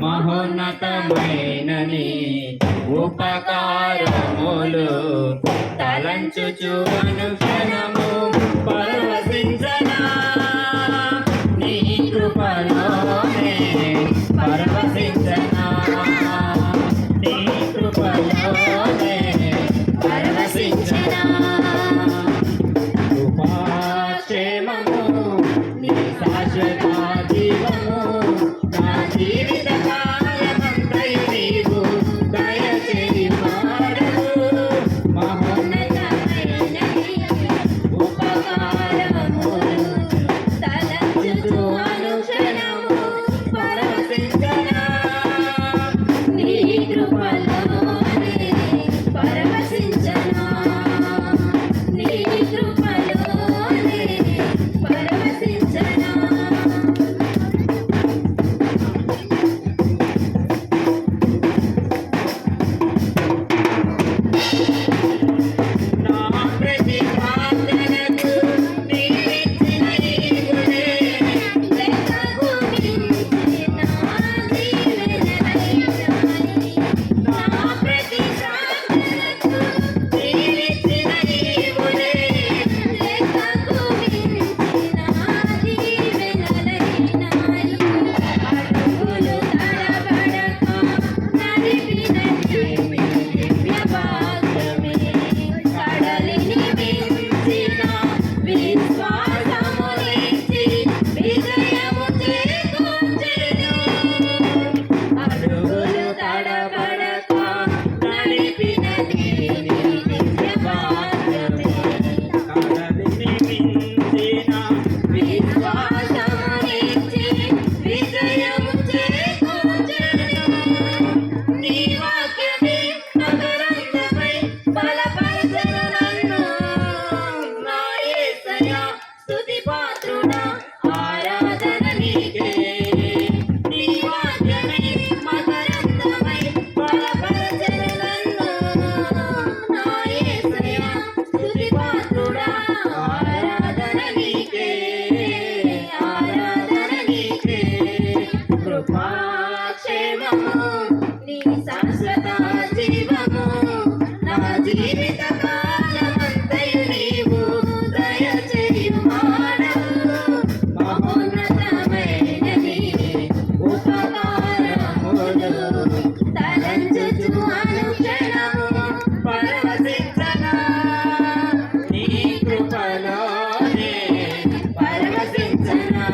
మహోన్నతమైనని ఉపకారములు తలంచుచు అనుక్షణము పరవశించన. నీ కృపలోనే పరవశించన. నీ కృపలోనే పరవశించనా. జీవము నా జీవిత కాలమంతయు నీవు దయచేయు మానవు మహోన్నతమైనది ఉపకారములు. తలంచుచు అనుక్షణము పరవశించన. నీ కృపలోనే పరవశించనా.